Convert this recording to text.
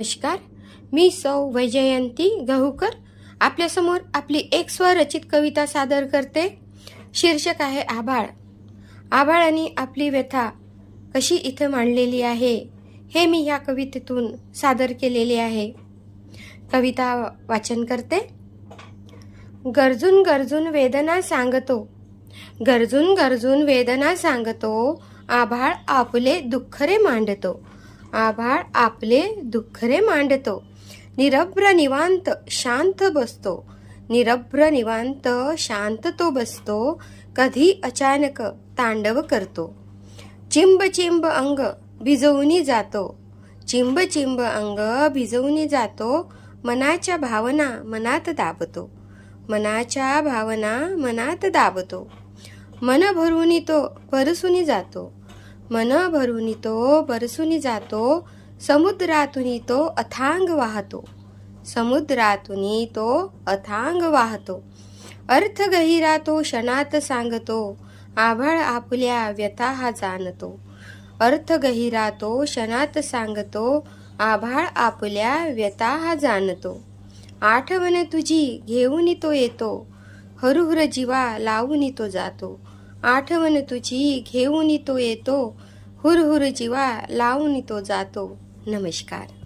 नमस्कार. मी सौ वैजयंती गहूकर. आपल्यासमोर आपली एक स्वरचित कविता सादर करते. शीर्षक आहे आभाळ. आभाळाने आपली व्यथा कशी इथं मांडलेली आहे हे मी ह्या कवितेतून सादर केलेले आहे. कविता वाचन करते. गरजून गरजून वेदना सांगतो. गरजून गरजून वेदना सांगतो. आभाळ आपले दुःखरे मांडतो. आभाळ आपले दुःखरे मांडतो. निरभ्र निवांत शांत बसतो. निरभ्र निवांत शांत तो बसतो. कधी अचानक तांडव करतो. चिंब चिंब अंग भिजवून जातो. चिंब चिंब अंग भिजवून जातो. मनाच्या भावना मनात दाबतो. मनाच्या भावना मनात दाबतो. मन भरून तो परसुनी जातो. मन भरून तो बरसून जातो समुद्रातून तो अथांग वाहतो. समुद्रातून तो अथांग वाहतो. अर्थ गहिरा तो क्षणात सांगतो आभाळ आपल्या व्यथा हा जाणतो. अर्थ गहिरा तो क्षणात सांगतो आभाळ आपल्या व्यथा हा जाणतो. आठवण तुझी घेऊन तो येतो हरुहर जीवा लावून तो जातो. आठवण तुझी घेऊन तो येतो. हुरहुर जीवा लावून तो जातो. नमस्कार.